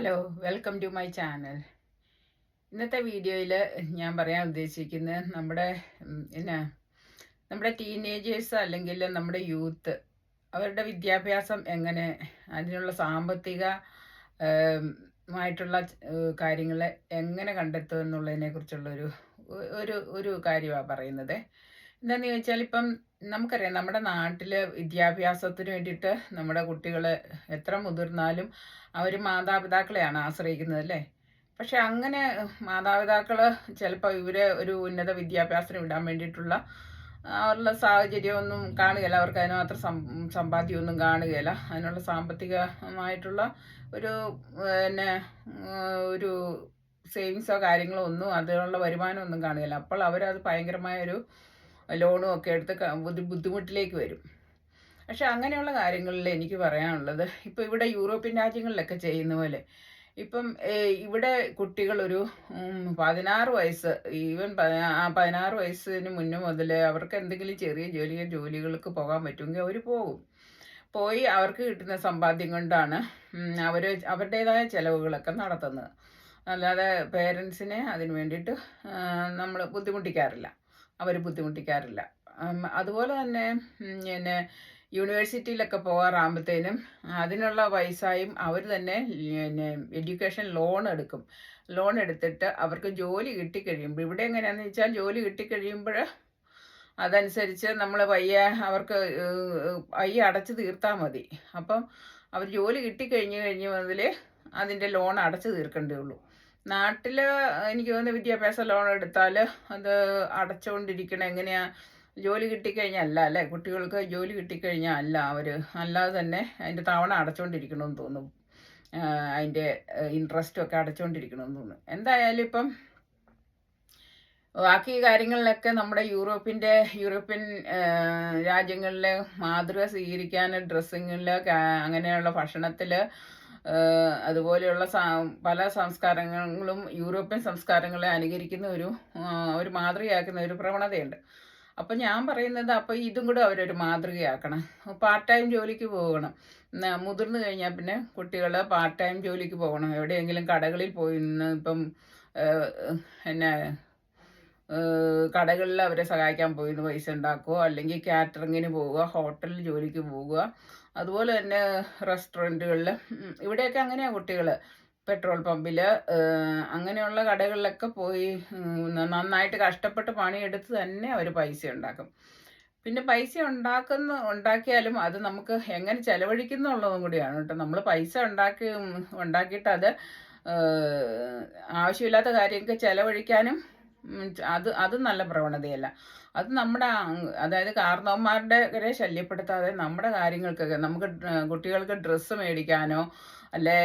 Hello welcome to my channel ഇന്നത്തെ വീഡിയോയിൽ ഞാൻ പറയാൻ ഉദ്ദേശിക്കുന്നത് നമ്മുടെ എന്നാ നമ്മുടെ ടീനേജേഴ്സ് അല്ലെങ്കിൽ നമ്മുടെ യൂത്ത് അവരുടെ വിദ്യാഭ്യാസം എങ്ങനെ അതിനുള്ള സാമ്പത്തിക മായിട്ടുള്ള കാര്യങ്ങൾ എങ്ങനെ കണ്ടെത്തുക എന്നുള്ളതിനെ കുറിച്ചുള്ളൊരു ഒരു ഒരു കാര്യമാണ് പറയുന്നത്. എന്താണെന്ന് ചോദിച്ചാൽ ഇപ്പം നമുക്കറിയാം നമ്മുടെ നാട്ടിൽ വിദ്യാഭ്യാസത്തിന് വേണ്ടിയിട്ട് നമ്മുടെ കുട്ടികൾ എത്ര മുതിർന്നാലും അവർ മാതാപിതാക്കളെയാണ് ആശ്രയിക്കുന്നത് അല്ലേ? പക്ഷെ അങ്ങനെ മാതാപിതാക്കൾ ചിലപ്പോൾ ഇവരെ ഒരു ഉന്നത വിദ്യാഭ്യാസത്തിന് വിടാൻ വേണ്ടിയിട്ടുള്ള അവരുടെ സാഹചര്യമൊന്നും കാണുകയില്ല. അവർക്ക് അതിനുമാത്രം സമ്പാദ്യമൊന്നും കാണുകയില്ല. അതിനുള്ള സാമ്പത്തികമായിട്ടുള്ള ഒരു പിന്നെ ഒരു സേവിങ്സോ കാര്യങ്ങളോ ഒന്നും അതിനുള്ള വരുമാനമൊന്നും കാണുകയില്ല. അപ്പോൾ അവരത് ഭയങ്കരമായ ഒരു ലോണും ഒക്കെ എടുത്ത് ബുദ്ധി ബുദ്ധിമുട്ടിലേക്ക് വരും. പക്ഷെ അങ്ങനെയുള്ള കാര്യങ്ങളിൽ എനിക്ക് പറയാനുള്ളത് ഇപ്പോൾ ഇവിടെ യൂറോപ്യൻ രാജ്യങ്ങളിലൊക്കെ ചെയ്യുന്ന പോലെ ഇപ്പം ഇവിടെ കുട്ടികളൊരു പതിനാറ് വയസ്സ് ഈവൻ പതിനാറ് വയസ്സിന് മുന്നേ മുതൽ അവർക്ക് എന്തെങ്കിലും ചെറിയ ജോലി ജോലികൾക്ക് പോകാൻ പറ്റുമെങ്കിൽ അവർ പോകും. പോയി അവർക്ക് കിട്ടുന്ന സമ്പാദ്യം കൊണ്ടാണ് അവർ അവരുടേതായ ചിലവുകളൊക്കെ നടത്തുന്നത്. അല്ലാതെ പേരൻസിനെ അതിന് വേണ്ടിയിട്ട് നമ്മൾ ബുദ്ധിമുട്ടിക്കാറില്ല. അവർ ബുദ്ധിമുട്ടിക്കാറില്ല. അതുപോലെ തന്നെ പിന്നെ യൂണിവേഴ്സിറ്റിയിലൊക്കെ പോകാറാകുമ്പോഴത്തേനും അതിനുള്ള പൈസയും അവർ തന്നെ പിന്നെ എഡ്യൂക്കേഷൻ ലോൺ എടുക്കും. ലോൺ എടുത്തിട്ട് അവർക്ക് ജോലി കിട്ടിക്കഴിയുമ്പോൾ ഇവിടെ എങ്ങനെയാണെന്ന് വെച്ചാൽ ജോലി കിട്ടിക്കഴിയുമ്പോൾ അതനുസരിച്ച് നമ്മൾ പയ്യെ അവർക്ക് വയ്യ അടച്ചു തീർത്താൽ മതി. അപ്പം അവർ ജോലി കിട്ടിക്കഴിഞ്ഞ് കഴിഞ്ഞ് മുതൽ അതിന്റെ ലോൺ അടച്ചു തീർക്കേണ്ടേ ഉള്ളൂ. നാട്ടിൽ എനിക്ക് തോന്നുന്നു വിദ്യാഭ്യാസ ലോൺ എടുത്താൽ അത് അടച്ചുകൊണ്ടിരിക്കണം എങ്ങനെയാ? ജോലി കിട്ടിക്കഴിഞ്ഞാൽ അല്ല അല്ലേ? കുട്ടികൾക്ക് ജോലി കിട്ടിക്കഴിഞ്ഞാൽ അല്ല അവർ അല്ലാതെ തന്നെ അതിന്റെ തവണ അടച്ചുകൊണ്ടിരിക്കണമെന്ന് തോന്നും. അതിന്റെ ഇൻട്രസ്റ്റും ഒക്കെ അടച്ചുകൊണ്ടിരിക്കണമെന്ന് തോന്നും. എന്തായാലും ഇപ്പം ബാക്കി കാര്യങ്ങളിലൊക്കെ നമ്മുടെ യൂറോപ്പിന്റെ യൂറോപ്യൻ രാജ്യങ്ങളിലെ മാതൃക സ്വീകരിക്കാൻ ഡ്രസ്സിങ്ങിൽ അങ്ങനെയുള്ള ഭക്ഷണത്തിൽ അതുപോലെയുള്ള പല സംസ്കാരങ്ങളും യൂറോപ്യൻ സംസ്കാരങ്ങളെ അനുകരിക്കുന്ന ഒരു ഒരു മാതൃകയാക്കുന്ന ഒരു പ്രവണതയുണ്ട്. അപ്പം ഞാൻ പറയുന്നത് അപ്പോൾ ഇതും കൂടെ അവരൊരു മാതൃകയാക്കണം. പാർട്ട് ടൈം ജോലിക്ക് പോകണം. മുതിർന്നു കഴിഞ്ഞാൽ പിന്നെ കുട്ടികൾ പാർട്ട് ടൈം ജോലിക്ക് പോകണം. എവിടെയെങ്കിലും കടകളിൽ പോയി നിന്ന് ഇപ്പം എന്നെ കടകളിൽ അവരെ സഹായിക്കാൻ പോയി പൈസ ഉണ്ടാക്കുക അല്ലെങ്കിൽ കാറ്ററിങ്ങിന് പോവുക ഹോട്ടലിൽ ജോലിക്ക് പോവുക അതുപോലെ തന്നെ റെസ്റ്റോറന്റുകളിൽ ഇവിടെയൊക്കെ അങ്ങനെയാണ് കുട്ടികൾ പെട്രോൾ പമ്പിൽ അങ്ങനെയുള്ള കടകളിലൊക്കെ പോയി നന്നായിട്ട് കഷ്ടപ്പെട്ട് പണിയെടുത്ത് തന്നെ അവർ പൈസ ഉണ്ടാക്കും. പിന്നെ പൈസ ഉണ്ടാക്കുന്ന ഉണ്ടാക്കിയാലും അത് നമുക്ക് എങ്ങനെ ചെലവഴിക്കുന്നു ഉള്ളതും കൂടിയാണ് കേട്ടോ. നമ്മൾ പൈസ ഉണ്ടാക്കി ഉണ്ടാക്കിയിട്ട് അത് ആവശ്യമില്ലാത്ത കാര്യങ്ങൾക്ക് ചെലവഴിക്കാനും അത് അത് നല്ല പ്രവണതയല്ല. അത് നമ്മുടെ അതായത് കാർന്നവന്മാരുടെ വരെ ശല്യപ്പെടുത്താതെ നമ്മുടെ കാര്യങ്ങൾക്കൊക്കെ നമുക്ക് കുട്ടികൾക്ക് ഡ്രസ്സ് മേടിക്കാനോ അല്ലെ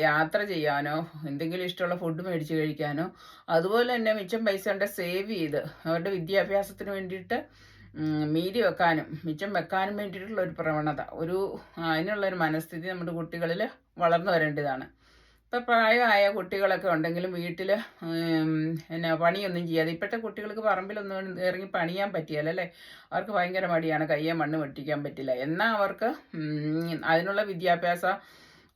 യാത്ര ചെയ്യാനോ എന്തെങ്കിലും ഇഷ്ടമുള്ള ഫുഡ് മേടിച്ച് കഴിക്കാനോ അതുപോലെ തന്നെ മിച്ചം പൈസ കൊണ്ട് സേവ് ചെയ്ത് അവരുടെ വിദ്യാഭ്യാസത്തിന് വേണ്ടിയിട്ട് മീതി വെക്കാനും മിച്ചം വെക്കാനും വേണ്ടിയിട്ടുള്ള ഒരു പ്രവണത ഒരു അതിനുള്ള ഒരു മനസ്ഥിതി നമ്മുടെ കുട്ടികളിൽ വളർന്നു വരേണ്ടതാണ്. ഇപ്പം പ്രായമായ കുട്ടികളൊക്കെ ഉണ്ടെങ്കിലും വീട്ടിൽ എന്നാ പണിയൊന്നും ചെയ്യാതെ. ഇപ്പോഴത്തെ കുട്ടികൾക്ക് പറമ്പിലൊന്നും ഇറങ്ങി പണിയാൻ പറ്റിയല്ല അല്ലേ? അവർക്ക് ഭയങ്കര മടിയാണ്. കയ്യെ മണ്ണ് വെട്ടിക്കാൻ പറ്റില്ല. എന്നാൽ അവർക്ക് അതിനുള്ള വിദ്യാഭ്യാസ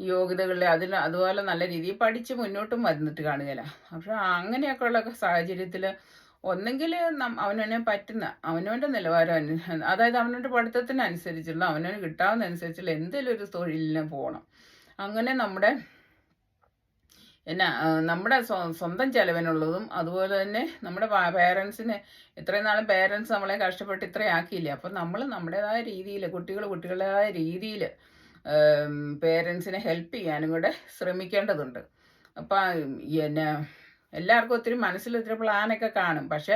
യോഗ്യതകളിൽ അതിന് അതുപോലെ നല്ല രീതിയിൽ പഠിച്ച് മുന്നോട്ടും വന്നിട്ട് കാണുകയില്ല. അങ്ങനെയൊക്കെ ഉള്ള സാഹചര്യത്തിൽ ഒന്നെങ്കിൽ അവനവനെ പറ്റുന്ന അവനവന്റെ നിലവാരം അതായത് അവനവന്റെ പഠിത്തത്തിനനുസരിച്ചുള്ള അവനവന് കിട്ടാവുന്ന അനുസരിച്ചുള്ള എന്തെങ്കിലും ഒരു തൊഴിലിന് പോകണം അങ്ങനെ നമ്മുടെ എന്നാ നമ്മുടെ സ്വ- സ്വന്തം ചെലവിനുള്ളതും അതുപോലെ തന്നെ നമ്മുടെ പേരൻസിന് ഇത്രയും നാളും പേരൻസ് നമ്മളെ കഷ്ടപ്പെട്ട് ഇത്രയും ആക്കിയില്ലേ? അപ്പം നമ്മൾ നമ്മുടേതായ രീതിയിൽ കുട്ടികൾ കുട്ടികളുടേതായ രീതിയിൽ പേരൻസിനെ ഹെൽപ്പ് ചെയ്യാനും കൂടെ ശ്രമിക്കേണ്ടതുണ്ട്. അപ്പം എന്നെ എല്ലാവർക്കും ഒത്തിരി മനസ്സിൽ ഒത്തിരി പ്ലാനൊക്കെ കാണും. പക്ഷെ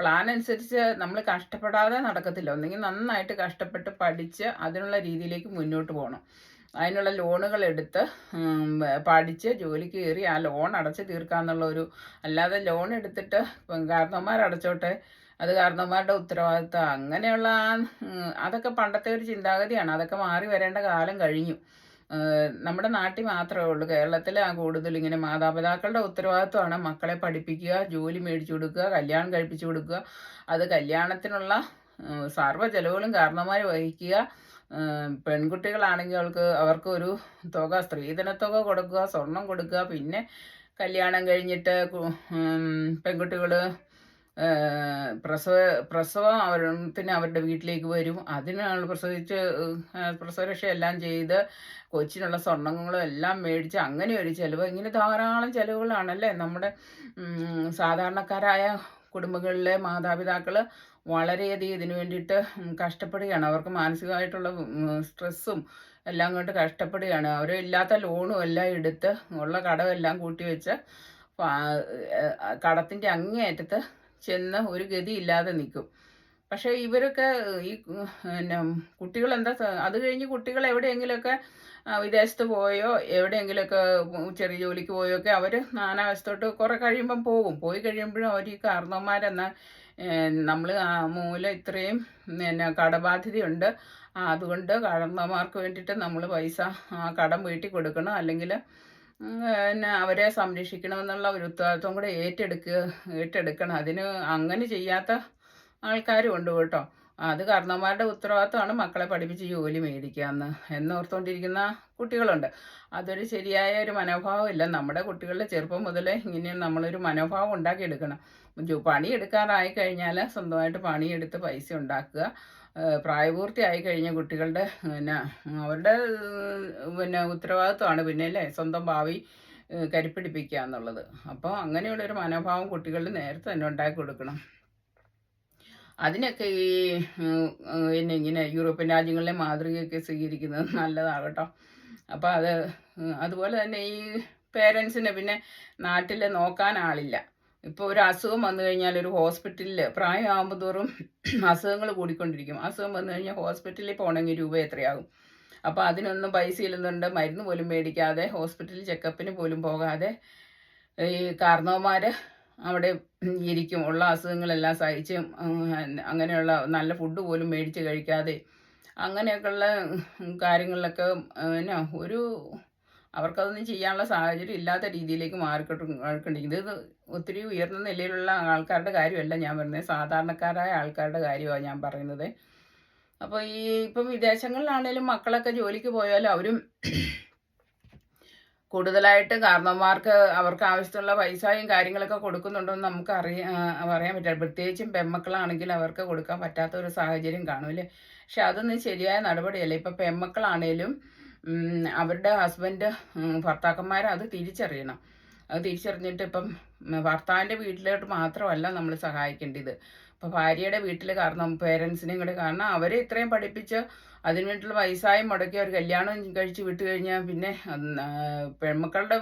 പ്ലാൻ അനുസരിച്ച് നമ്മൾ കഷ്ടപ്പെടാതെ നടക്കത്തില്ല. ഒന്നെങ്കിൽ നന്നായിട്ട് കഷ്ടപ്പെട്ട് പഠിച്ച് അതിനുള്ള രീതിയിലേക്ക് മുന്നോട്ട് പോകണം അതിനുള്ള ലോണുകൾ എടുത്ത് പഠിച്ച് ജോലിക്ക് കയറി ആ ലോൺ അടച്ച് തീർക്കാന്നുള്ള ഒരു അല്ലാതെ ലോൺ എടുത്തിട്ട് കാരണവന്മാർ അടച്ചോട്ടെ അത് കാരണവന്മാരുടെ ഉത്തരവാദിത്തം അങ്ങനെയുള്ള ആ അതൊക്കെ പണ്ടത്തെ ഒരു ചിന്താഗതിയാണ്. അതൊക്കെ മാറി വരേണ്ട കാലം കഴിഞ്ഞു. നമ്മുടെ നാട്ടിൽ മാത്രമേ ഉള്ളൂ. കേരളത്തിൽ ആ കൂടുതൽ ഇങ്ങനെ മാതാപിതാക്കളുടെ ഉത്തരവാദിത്വമാണ് മക്കളെ പഠിപ്പിക്കുക ജോലി മേടിച്ചു കൊടുക്കുക കല്യാണം കഴിപ്പിച്ചു കൊടുക്കുക. അത് കല്യാണത്തിനുള്ള സർവ ചെലവുകളും കാരണവന്മാർ വഹിക്കുക. പെൺകുട്ടികളാണെങ്കിൽ അവൾക്ക് അവർക്ക് ഒരു തുക സ്ത്രീധനത്തുക കൊടുക്കുക സ്വർണം കൊടുക്കുക പിന്നെ കല്യാണം കഴിഞ്ഞിട്ട് പെൺകുട്ടികൾ പ്രസവ പ്രസവം അവർ പിന്നെ അവരുടെ വീട്ടിലേക്ക് വരും. അതിനാണ് പ്രസവിച്ച് പ്രസവരക്ഷ എല്ലാം ചെയ്ത് കൊച്ചിനുള്ള സ്വർണങ്ങളും എല്ലാം മേടിച്ച് അങ്ങനെ ഒരു ചിലവ്. ഇങ്ങനെ ധാരാളം ചിലവുകളാണല്ലേ നമ്മുടെ സാധാരണക്കാരായ കുടുംബങ്ങളിലെ മാതാപിതാക്കൾ വളരെയധികം ഇതിനു വേണ്ടിയിട്ട് കഷ്ടപ്പെടുകയാണ്. അവർക്ക് മാനസികമായിട്ടുള്ള സ്ട്രെസ്സും എല്ലാം കൊണ്ട് കഷ്ടപ്പെടുകയാണ്. അവർ ഇല്ലാത്ത ലോണും എല്ലാം എടുത്ത് ഉള്ള കടമെല്ലാം കൂട്ടി വെച്ച് കടത്തിന്റെ അങ്ങേയറ്റത്ത് ചെന്ന് ഒരു ഗതി ഇല്ലാതെ നിൽക്കും. പക്ഷേ ഇവരൊക്കെ ഈ പിന്നെ സ- അത് കഴിഞ്ഞ് കുട്ടികൾ എവിടെയെങ്കിലുമൊക്കെ വിദേശത്ത് പോയോ എവിടെയെങ്കിലുമൊക്കെ ചെറിയ ജോലിക്ക് പോയോ ഒക്കെ അവർ നാനാവശത്തോട്ട് കുറേ കഴിയുമ്പം പോകും. പോയി കഴിയുമ്പോഴും അവർ ഈ കാരണവന്മാരെന്ന നമ്മൾ മൂലം ഇത്രയും പിന്നെ കടബാധ്യതയുണ്ട്. അതുകൊണ്ട് കടന്നമാർക്ക് വേണ്ടിയിട്ട് നമ്മൾ പൈസ കടം വീട്ടി കൊടുക്കണം. അല്ലെങ്കിൽ പിന്നെ അവരെ സംരക്ഷിക്കണമെന്നുള്ള ഒരു ഉത്തരവാദിത്വം കൂടെ ഏറ്റെടുക്കുക ഏറ്റെടുക്കണം. അതിന് അങ്ങനെ ചെയ്യാത്ത ആൾക്കാരും ഉണ്ട് കേട്ടോ. അത് കാരണവന്മാരുടെ ഉത്തരവാദിത്തമാണ് മക്കളെ പഠിപ്പിച്ച് ജോലി മേടിക്കുക എന്ന് എന്നോർത്തുകൊണ്ടിരിക്കുന്ന കുട്ടികളുണ്ട്. അതൊരു ശരിയായ ഒരു മനോഭാവം ഇല്ല. നമ്മുടെ കുട്ടികളുടെ ചെറുപ്പം മുതലേ ഇങ്ങനെ നമ്മളൊരു മനോഭാവം ഉണ്ടാക്കിയെടുക്കണം. പണിയെടുക്കാറായി കഴിഞ്ഞാൽ സ്വന്തമായിട്ട് പണിയെടുത്ത് പൈസ ഉണ്ടാക്കുക. പ്രായപൂർത്തിയായി കഴിഞ്ഞ കുട്ടികളുടെ പിന്നെ അവരുടെ പിന്നെ ഉത്തരവാദിത്വമാണ് പിന്നെ അല്ലേ സ്വന്തം ഭാവി കരുപ്പിടിപ്പിക്കുക എന്നുള്ളത്. അപ്പോൾ അങ്ങനെയുള്ളൊരു മനോഭാവം കുട്ടികളിൽ നേരത്തെ തന്നെ ഉണ്ടാക്കി കൊടുക്കണം അതിനൊക്കെ ഈ പിന്നെ ഇങ്ങനെ യൂറോപ്യൻ രാജ്യങ്ങളിലെ മാതൃകയൊക്കെ സ്വീകരിക്കുന്നത് നല്ലതാകട്ടോ അപ്പോൾ അത് അതുപോലെ തന്നെ ഈ പേരൻസിന് പിന്നെ നാട്ടിൽ നോക്കാൻ ആളില്ല. ഇപ്പോൾ ഒരു അസുഖം വന്നു കഴിഞ്ഞാൽ ഒരു ഹോസ്പിറ്റലിൽ പ്രായമാകുമ്പോൾ തോറും അസുഖങ്ങൾ കൂടിക്കൊണ്ടിരിക്കും. അസുഖം വന്നു കഴിഞ്ഞാൽ ഹോസ്പിറ്റലിൽ പോകണമെങ്കിൽ രൂപ എത്രയാകും? അപ്പോൾ അതിനൊന്നും പൈസ ഇല്ലെന്നുണ്ട്. മരുന്ന് പോലും മേടിക്കാതെ ഹോസ്പിറ്റലിൽ ചെക്കപ്പിന് പോലും പോകാതെ ഈ കാരണവന്മാർ അവിടെ ഇരിക്കും. ഉള്ള അസുഖങ്ങളെല്ലാം സഹിച്ച് അങ്ങനെയുള്ള നല്ല ഫുഡ് പോലും മേടിച്ച് കഴിക്കാതെ അങ്ങനെയൊക്കെയുള്ള കാര്യങ്ങളിലൊക്കെ പിന്നെ ഒരു അവർക്കതൊന്നും ചെയ്യാനുള്ള സാഹചര്യം ഇല്ലാത്ത രീതിയിലേക്ക് മാറിക്കൊണ്ടിരിക്കുന്നത് ഇത് ഒത്തിരി ഉയർന്ന നിലയിലുള്ള ആൾക്കാരുടെ കാര്യമല്ല ഞാൻ പറയുന്നത്. സാധാരണക്കാരായ ആൾക്കാരുടെ കാര്യമാണ് ഞാൻ പറയുന്നത്. അപ്പോൾ ഈ ഇപ്പം വിദേശങ്ങളിലാണേലും മക്കളൊക്കെ ജോലിക്ക് പോയാലും അവരും കൂടുതലായിട്ട് കാരണവന്മാർക്ക് അവർക്ക് ആവശ്യത്തിനുള്ള പൈസയും കാര്യങ്ങളൊക്കെ കൊടുക്കുന്നുണ്ടോയെന്ന് നമുക്ക് അറിയാൻ പറയാൻ പറ്റില്ല. പ്രത്യേകിച്ചും പെമ്മക്കളാണെങ്കിൽ അവർക്ക് കൊടുക്കാൻ പറ്റാത്ത ഒരു സാഹചര്യം കാണുമല്ലേ പക്ഷെ അതൊന്നും ശരിയായ നടപടിയല്ല. ഇപ്പം പെൺമക്കളാണേലും ഉം, അവരുടെ ഹസ്ബൻഡ് ഭർത്താക്കന്മാർ അത് തിരിച്ചറിയണം. അത് തിരിച്ചറിഞ്ഞിട്ട് ഇപ്പം ഭർത്താവിന്റെ വീട്ടിലോട്ട് മാത്രമല്ല നമ്മൾ സഹായിക്കേണ്ടത്. ഇപ്പം ഭാര്യയുടെ വീട്ടിൽ കാരണം പേരൻസിനെയും കൂടെ കാരണം അവരെ ഇത്രയും പഠിപ്പിച്ച് അതിന് വേണ്ടിയിട്ടുള്ള പൈസയും മുടക്കി അവർ കല്യാണം കഴിച്ച് വിട്ടു കഴിഞ്ഞാൽ പിന്നെ പെൺമക്കളുടെ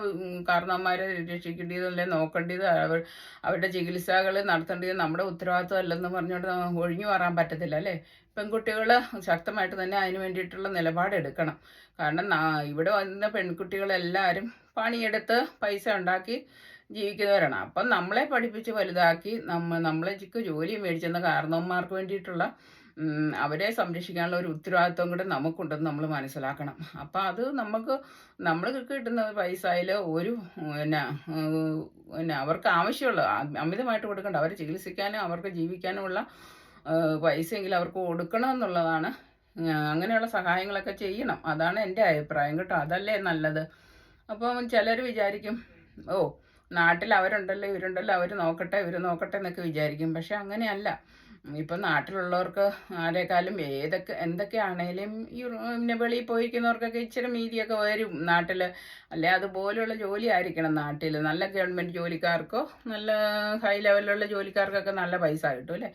കാരണവന്മാരെ രക്ഷിക്കേണ്ടതല്ലേ നോക്കേണ്ടത് അവർ അവരുടെ ചികിത്സകൾ നടത്തേണ്ടത് നമ്മുടെ ഉത്തരവാദിത്വം അല്ലെന്ന് പറഞ്ഞുകൊണ്ട് ഒഴിഞ്ഞു മാറാൻ പറ്റത്തില്ല അല്ലേ? പെൺകുട്ടികൾ ശക്തമായിട്ട് തന്നെ അതിന് വേണ്ടിയിട്ടുള്ള നിലപാടെടുക്കണം കാരണം ഇവിടെ വന്ന പെൺകുട്ടികളെല്ലാവരും പണിയെടുത്ത് പൈസ ഉണ്ടാക്കി ജീവിക്കുന്നവരാണ്. അപ്പം നമ്മളെ പഠിപ്പിച്ച് വലുതാക്കി നമ്മ നമ്മളെ ചിക്ക് ജോലി മേടിച്ചെന്ന കാരണവന്മാർക്ക് വേണ്ടിയിട്ടുള്ള അവരെ സംരക്ഷിക്കാനുള്ള ഒരു ഉത്തരവാദിത്വം കൂടെ നമുക്കുണ്ടെന്ന് നമ്മൾ മനസ്സിലാക്കണം. അപ്പം അത് നമുക്ക് നമ്മൾക്ക് കിട്ടുന്ന പൈസയിൽ ഒരു പിന്നെ പിന്നെ അവർക്ക് ആവശ്യമുള്ള അമിതമായിട്ട് കൊടുക്കേണ്ട അവരെ ചികിത്സിക്കാനും അവർക്ക് ജീവിക്കാനുമുള്ള പൈസയെങ്കിലും അവർക്ക് കൊടുക്കണം എന്നുള്ളതാണ്. അങ്ങനെയുള്ള സഹായങ്ങളൊക്കെ ചെയ്യണം. അതാണ് എന്റെ അഭിപ്രായം കേട്ടോ. അതല്ലേ നല്ലത്. അപ്പം ചിലർ വിചാരിക്കും ഓ നാട്ടിൽ അവരുണ്ടല്ലോ ഇവരുണ്ടല്ലോ അവർ നോക്കട്ടെ ഇവർ നോക്കട്ടെ എന്നൊക്കെ വിചാരിക്കും. പക്ഷെ അങ്ങനെയല്ല. ഇപ്പം നാട്ടിലുള്ളവർക്ക് ആരെക്കാളും ഏതൊക്കെ എന്തൊക്കെയാണേലും ഈ പിന്നെ വെളിയിൽ പോയിരിക്കുന്നവർക്കൊക്കെ ഇച്ചിരി മീതിയൊക്കെ വരും നാട്ടിൽ അല്ലെ അതുപോലെയുള്ള ജോലി ആയിരിക്കണം നാട്ടിൽ നല്ല ഗവൺമെന്റ് ജോലിക്കാർക്കോ നല്ല ഹൈ ലെവലിലുള്ള ജോലിക്കാർക്കൊക്കെ നല്ല പൈസ കിട്ടും അല്ലേ?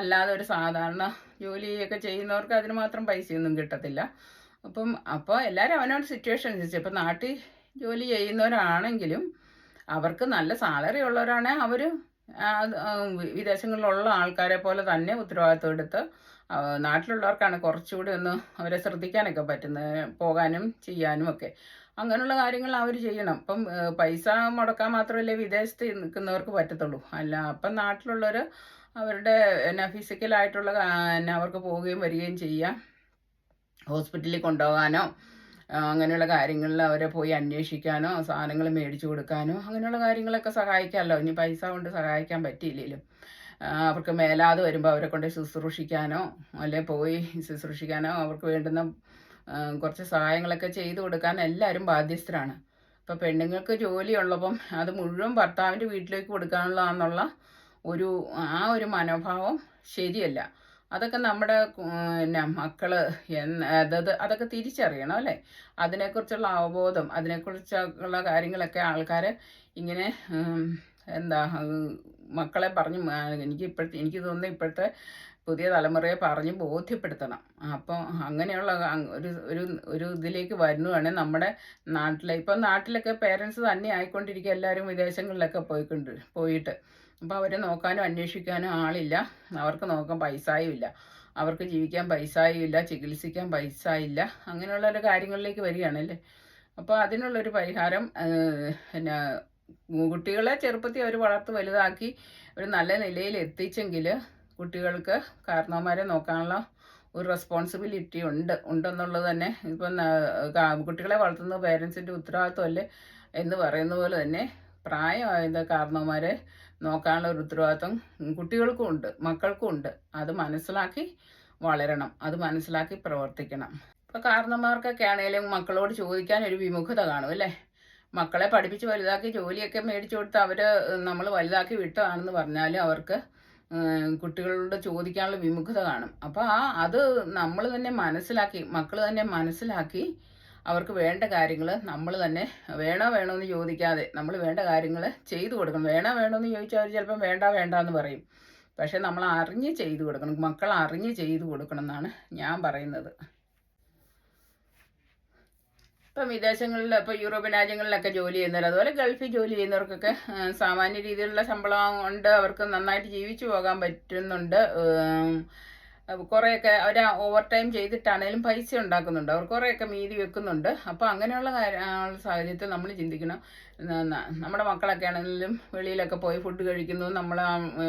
അല്ലാതെ ഒരു സാധാരണ ജോലിയൊക്കെ ചെയ്യുന്നവർക്ക് അതിന് മാത്രം പൈസയൊന്നും കിട്ടത്തില്ല. അപ്പം അപ്പോൾ എല്ലാവരും അവനവന്റെ സിറ്റുവേഷൻ അനുസരിച്ച്. ഇപ്പം നാട്ടിൽ ജോലി ചെയ്യുന്നവരാണെങ്കിലും അവർക്ക് നല്ല സാലറി ഉള്ളവരാണ് അവർ വിദേശങ്ങളിലുള്ള ആൾക്കാരെ പോലെ തന്നെ ഉത്തരവാദിത്വം എടുത്ത് നാട്ടിലുള്ളവർക്കാണ് കുറച്ചുകൂടി ഒന്ന് അവരെ ശ്രദ്ധിക്കാനൊക്കെ പറ്റുന്നത് പോകാനും ചെയ്യാനും ഒക്കെ. അങ്ങനെയുള്ള കാര്യങ്ങൾ അവർ ചെയ്യണം. അപ്പം പൈസ മുടക്കാൻ മാത്രമല്ലേ വിദേശത്ത് നിൽക്കുന്നവർക്ക് പറ്റത്തുള്ളൂ. അല്ല അപ്പം നാട്ടിലുള്ളവർ അവരുടെ എന്നാ ഫിസിക്കലായിട്ടുള്ള എന്നാ അവർക്ക് പോവുകയും വരികയും ചെയ്യാം. ഹോസ്പിറ്റലിൽ കൊണ്ടുപോകാനോ അങ്ങനെയുള്ള കാര്യങ്ങളിൽ അവരെ പോയി അന്വേഷിക്കാനോ സാധനങ്ങൾ മേടിച്ചു കൊടുക്കാനോ അങ്ങനെയുള്ള കാര്യങ്ങളൊക്കെ സഹായിക്കാമല്ലോ. ഇനി പൈസ കൊണ്ട് സഹായിക്കാൻ പറ്റിയില്ലെങ്കിലും അവർക്ക് മേലാതെ വരുമ്പോൾ അവരെ കൊണ്ട് ശുശ്രൂഷിക്കാനോ അല്ലെ പോയി ശുശ്രൂഷിക്കാനോ അവർക്ക് വേണ്ടുന്ന കുറച്ച് സഹായങ്ങളൊക്കെ ചെയ്തു കൊടുക്കാൻ എല്ലാവരും ബാധ്യസ്ഥരാണ്. ഇപ്പം പെണ്ണുങ്ങൾക്ക് ജോലി ഉള്ളപ്പം അത് മുഴുവൻ ഭർത്താവിന്റെ വീട്ടിലേക്ക് കൊടുക്കാനുള്ളതാണെന്നുള്ള ഒരു ആ ഒരു മനോഭാവം ശരിയല്ല. അതൊക്കെ നമ്മുടെ പിന്നെ മക്കൾ അതത് അതൊക്കെ തിരിച്ചറിയണം അല്ലേ? അതിനെക്കുറിച്ചുള്ള അവബോധം അതിനെക്കുറിച്ചുള്ള കാര്യങ്ങളൊക്കെ ആൾക്കാർ ഇങ്ങനെ എന്താ മക്കളെ പറഞ്ഞ് എനിക്ക് ഇപ്പോഴത്തെ എനിക്ക് തോന്നുന്നു ഇപ്പോഴത്തെ പുതിയ തലമുറയെ പറഞ്ഞ് ബോധ്യപ്പെടുത്തണം. അപ്പോൾ അങ്ങനെയുള്ള അങ് ഒരു ഒരു ഒരു ഇതിലേക്ക് വരുന്നതാണ് നമ്മുടെ നാട്ടിലെ ഇപ്പം നാട്ടിലൊക്കെ പേരൻസ് തന്നെ ആയിക്കൊണ്ടിരിക്കുക എല്ലാവരും വിദേശങ്ങളിലൊക്കെ പോയിക്കൊണ്ട് പോയിട്ട്. അപ്പോൾ അവരെ നോക്കാനും അന്വേഷിക്കാനും ആളില്ല. അവർക്ക് നോക്കാൻ പൈസയും ഇല്ല അവർക്ക് ജീവിക്കാൻ പൈസയും ഇല്ല ചികിത്സിക്കാൻ പൈസ ഇല്ല അങ്ങനെയുള്ള ഒരു കാര്യങ്ങളിലേക്ക് വരികയാണല്ലേ? അപ്പോൾ അതിനുള്ളൊരു പരിഹാരം പിന്നെ കുട്ടികളെ ചെറുപ്പത്തിൽ അവർ വളർത്ത് വലുതാക്കി ഒരു നല്ല നിലയിൽ എത്തിച്ചെങ്കിൽ കുട്ടികൾക്ക് കാരണവന്മാരെ നോക്കാനുള്ള ഒരു റെസ്പോൺസിബിലിറ്റി ഉണ്ട്. ഉണ്ടെന്നുള്ളത് തന്നെ ഇപ്പം കുട്ടികളെ വളർത്തുന്ന പേരൻസിന്റെ ഉത്തരവാദിത്വമല്ലേ എന്ന് പറയുന്ന പോലെ തന്നെ പ്രായമായത് കാരണവന്മാരെ നോക്കാനുള്ള ഒരു ഉത്തരവാദിത്വം കുട്ടികൾക്കും ഉണ്ട് മക്കൾക്കും ഉണ്ട്. അത് മനസ്സിലാക്കി വളരണം അത് മനസ്സിലാക്കി പ്രവർത്തിക്കണം. ഇപ്പൊ കാരണന്മാർക്കൊക്കെ ആണെങ്കിലും മക്കളോട് ചോദിക്കാൻ ഒരു വിമുഖത കാണും അല്ലേ? മക്കളെ പഠിപ്പിച്ച് വലുതാക്കി ജോലിയൊക്കെ മേടിച്ചു കൊടുത്ത് അവർ നമ്മൾ വലുതാക്കി വിട്ടതാണെന്ന് പറഞ്ഞാലും അവർക്ക് കുട്ടികളോട് ചോദിക്കാനുള്ള വിമുഖത കാണും. അപ്പോൾ ആ അത് നമ്മൾ തന്നെ മനസ്സിലാക്കി മക്കൾ തന്നെ മനസ്സിലാക്കി അവർക്ക് വേണ്ട കാര്യങ്ങൾ നമ്മൾ തന്നെ വേണോ വേണോ എന്ന് ചോദിക്കാതെ നമ്മൾ വേണ്ട കാര്യങ്ങൾ ചെയ്തു കൊടുക്കണം. വേണോ വേണോ എന്ന് ചോദിച്ചാൽ അവർ ചിലപ്പം വേണ്ട വേണ്ട എന്ന് പറയും. പക്ഷേ നമ്മൾ അറിഞ്ഞ് ചെയ്തു കൊടുക്കണം. മക്കൾ അറിഞ്ഞ് ചെയ്തു കൊടുക്കണം എന്നാണ് ഞാൻ പറയുന്നത്. ഇപ്പം വിദേശങ്ങളിൽ ഇപ്പോൾ യൂറോപ്യൻ രാജ്യങ്ങളിലൊക്കെ ജോലി ചെയ്യുന്നവർ അതുപോലെ ഗൾഫിൽ ജോലി ചെയ്യുന്നവർക്കൊക്കെ സാമാന്യ രീതിയിലുള്ള ശമ്പളം കൊണ്ട് അവർക്ക് നന്നായിട്ട് ജീവിച്ചു പോകാൻ പറ്റുന്നുണ്ട്. കുറേയൊക്കെ അവർ ഓവർ ടൈം ചെയ്തിട്ടാണേലും പൈസ ഉണ്ടാക്കുന്നുണ്ട്. അവർ കുറേയൊക്കെ മീതി വെക്കുന്നുണ്ട്. അപ്പോൾ അങ്ങനെയുള്ള സാഹചര്യത്തിൽ നമ്മൾ ചിന്തിക്കണം. നമ്മുടെ മക്കളൊക്കെ ആണെങ്കിലും വെളിയിലൊക്കെ പോയി ഫുഡ് കഴിക്കുന്നു നമ്മൾ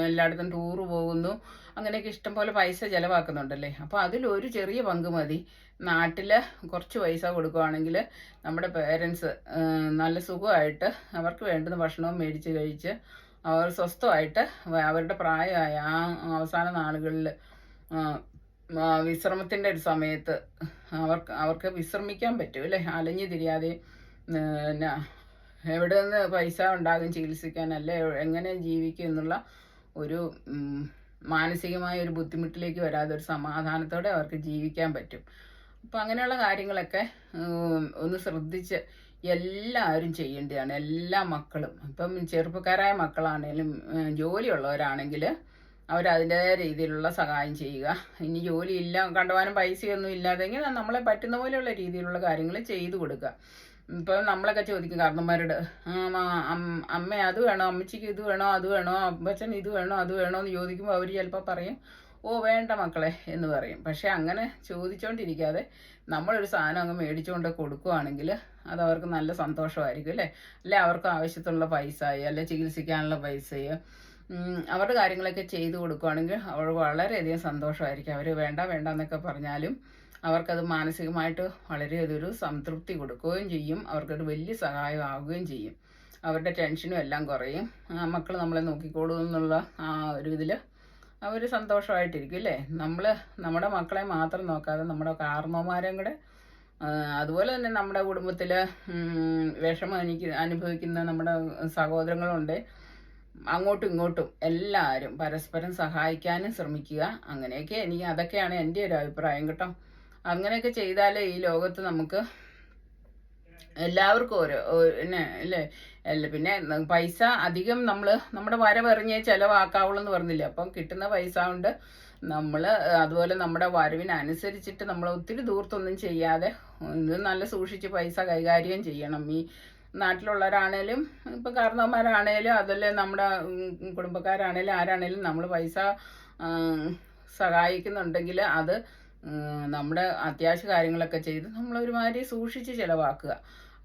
എല്ലായിടത്തും ടൂറ് പോകുന്നു. അങ്ങനെയൊക്കെ ഇഷ്ടംപോലെ പൈസ ചിലവാക്കുന്നുണ്ടല്ലേ? അപ്പോൾ അതിലൊരു ചെറിയ പങ്ക് മതി. നാട്ടിൽ കുറച്ച് പൈസ കൊടുക്കുവാണെങ്കിൽ നമ്മുടെ പേരൻസ് നല്ല സുഖമായിട്ട് അവർക്ക് വേണ്ടുന്ന ഭക്ഷണവും മേടിച്ച് കഴിച്ച് അവർ സ്വസ്ഥമായിട്ട് അവരുടെ പ്രായമായ ആ അവസാന നാളുകളിൽ വിശ്രമത്തിന്റെ ഒരു സമയത്ത് അവർക്ക് അവർക്ക് വിശ്രമിക്കാൻ പറ്റും അല്ലേ? അലഞ്ഞു തിരിയാതെ പിന്നെ എവിടെ നിന്ന് പൈസ ഉണ്ടാകും ചികിത്സിക്കാൻ അല്ലെ? എങ്ങനെ ജീവിക്കും എന്നുള്ള ഒരു മാനസികമായ ഒരു ബുദ്ധിമുട്ടിലേക്ക് വരാതെ ഒരു സമാധാനത്തോടെ അവർക്ക് ജീവിക്കാൻ പറ്റും. അപ്പം അങ്ങനെയുള്ള കാര്യങ്ങളൊക്കെ ഒന്ന് ശ്രദ്ധിച്ച് എല്ലാവരും ചെയ്യേണ്ടതാണ്. എല്ലാ മക്കളും ഇപ്പം ചെറുപ്പക്കാരായ മക്കളാണെങ്കിലും ജോലിയുള്ളവരാണെങ്കിൽ അവരതിന്റെതായ രീതിയിലുള്ള സഹായം ചെയ്യുക. ഇനി ജോലിയില്ല കണ്ടുപോകാനും പൈസയൊന്നും ഇല്ലാതെങ്കിൽ നമ്മളെ പറ്റുന്ന പോലെയുള്ള രീതിയിലുള്ള കാര്യങ്ങൾ ചെയ്തു കൊടുക്കുക. ഇപ്പം നമ്മളൊക്കെ ചോദിക്കും കാരണന്മാരോട് അമ്മ അത് വേണോ? അമ്മച്ചിക്ക് ഇത് വേണോ? അത് വേണോ? അച്ഛൻ ഇത് വേണോ? അത് വേണോ? എന്ന് ചോദിക്കുമ്പോൾ അവർ ചിലപ്പോൾ പറയും ഓ വേണ്ട മക്കളെ എന്ന് പറയും. പക്ഷേ അങ്ങനെ ചോദിച്ചുകൊണ്ടിരിക്കാതെ നമ്മളൊരു സാധനം അങ്ങ് മേടിച്ചുകൊണ്ട് കൊടുക്കുകയാണെങ്കിൽ അത് അവർക്ക് നല്ല സന്തോഷമായിരിക്കും അല്ലേ? അല്ലെ അവർക്ക് ആവശ്യത്തിലുള്ള പൈസയോ അല്ലെ ചികിത്സിക്കാനുള്ള പൈസയോ അവരുടെ കാര്യങ്ങളൊക്കെ ചെയ്തു കൊടുക്കുകയാണെങ്കിൽ അവർ വളരെയധികം സന്തോഷമായിരിക്കും. അവർ വേണ്ട വേണ്ട എന്നൊക്കെ പറഞ്ഞാലും അവർക്കത് മാനസികമായിട്ട് വളരെ അതൊരു സംതൃപ്തി കൊടുക്കുകയും ചെയ്യും. അവർക്കൊരു വലിയ സഹായമാവുകയും ചെയ്യും. അവരുടെ ടെൻഷനും എല്ലാം കുറയും. മക്കൾ നമ്മളെ നോക്കിക്കോളൂ എന്നുള്ള ആ ഒരു ഇതിൽ അവർ സന്തോഷമായിട്ടിരിക്കും അല്ലേ? നമ്മൾ നമ്മുടെ മക്കളെ മാത്രം നോക്കാതെ നമ്മുടെ കാർമ്മമാരെയും കൂടെ അതുപോലെ തന്നെ നമ്മുടെ കുടുംബത്തിൽ വിഷമം അനുഭവിക്കുന്ന നമ്മുടെ സഹോദരങ്ങളുണ്ട്. അങ്ങോട്ടും ഇങ്ങോട്ടും എല്ലാവരും പരസ്പരം സഹായിക്കാനും ശ്രമിക്കുക. അങ്ങനെയൊക്കെ എനിക്ക് അതൊക്കെയാണ് എന്റെ ഒരു അഭിപ്രായം കേട്ടോ. അങ്ങനെയൊക്കെ ചെയ്താലേ ഈ ലോകത്ത് നമുക്ക് എല്ലാവർക്കും ഓരോ പിന്നെ അല്ലേ? അല്ല പിന്നെ പൈസ അധികം നമ്മൾ നമ്മുടെ വരവെറിഞ്ഞേ ചിലവാക്കാവുള്ളൂ എന്ന് പറഞ്ഞില്ല? അപ്പം കിട്ടുന്ന പൈസ കൊണ്ട് നമ്മൾ അതുപോലെ നമ്മുടെ വരവിനനുസരിച്ചിട്ട് നമ്മൾ ഒത്തിരി ദൂർത്തൊന്നും ചെയ്യാതെ ഇത് നല്ല സൂക്ഷിച്ച് പൈസ കൈകാര്യം ചെയ്യണം. ഈ നാട്ടിലുള്ളവരാണേലും ഇപ്പം കാരണവന്മാരാണേലും അതല്ലേ നമ്മുടെ കുടുംബക്കാരാണേലും ആരാണേലും നമ്മൾ പൈസ സഹായിക്കുന്നുണ്ടെങ്കിൽ അത് നമ്മുടെ അത്യാവശ്യ കാര്യങ്ങളൊക്കെ ചെയ്ത് നമ്മൾ ഒരുമാതിരി സൂക്ഷിച്ച് ചിലവാക്കുക.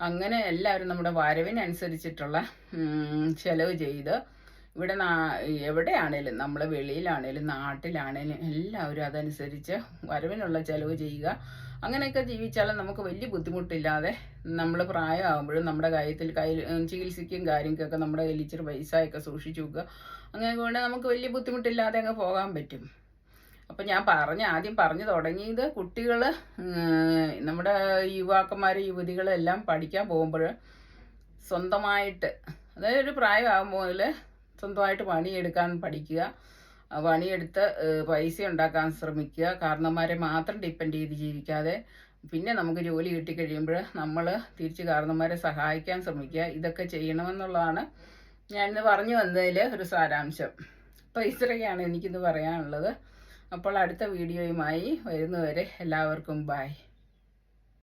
അങ്ങനെ എല്ലാവരും നമ്മുടെ വരവിനനുസരിച്ചിട്ടുള്ള ചെലവ് ചെയ്ത് ഇവിടെ നാ എവിടെയാണേലും നമ്മളെ വെളിയിലാണേലും നാട്ടിലാണേലും എല്ലാവരും അതനുസരിച്ച് വരവിനുള്ള ചെലവ് ചെയ്യുക. അങ്ങനെയൊക്കെ ജീവിച്ചാലും നമുക്ക് വലിയ ബുദ്ധിമുട്ടില്ലാതെ നമ്മൾ പ്രായമാകുമ്പോഴും നമ്മുടെ കാര്യത്തിൽ കയ്യിൽ ചികിത്സയ്ക്കും കാര്യങ്ങൾക്കൊക്കെ നമ്മുടെ കയ്യിൽ ഇച്ചിരി പൈസയൊക്കെ സൂക്ഷിച്ചു വെക്കുക. അങ്ങനെ കൊണ്ട് നമുക്ക് വലിയ ബുദ്ധിമുട്ടില്ലാതെ അങ്ങ് പോകാൻ പറ്റും. അപ്പം ഞാൻ പറഞ്ഞ ആദ്യം പറഞ്ഞു തുടങ്ങിയത് കുട്ടികൾ നമ്മുടെ യുവാക്കന്മാർ യുവതികളെല്ലാം പഠിക്കാൻ പോകുമ്പോൾ സ്വന്തമായിട്ട് അതായത് ഒരു പ്രായമാകുമ്പോൾ സ്വന്തമായിട്ട് പണിയെടുക്കാൻ പഠിക്കുക. പണിയെടുത്ത് പൈസ ഉണ്ടാക്കാൻ ശ്രമിക്കുക. കാരണന്മാരെ മാത്രം ഡിപ്പെൻഡ് ചെയ്ത് ജീവിക്കാതെ പിന്നെ നമുക്ക് ജോലി കിട്ടിക്കഴിയുമ്പോൾ നമ്മൾ തിരിച്ച് കാരണന്മാരെ സഹായിക്കാൻ ശ്രമിക്കുക. ഇതൊക്കെ ചെയ്യണമെന്നുള്ളതാണ് ഞാനിന്ന് പറഞ്ഞു വന്നതിൽ ഒരു സാരാംശം. അപ്പോൾ ഇത്രയൊക്കെയാണ് എനിക്കിന്ന് പറയാനുള്ളത്. അപ്പോൾ അടുത്ത വീഡിയോയുമായി വരുന്നവരെ എല്ലാവർക്കും ബൈ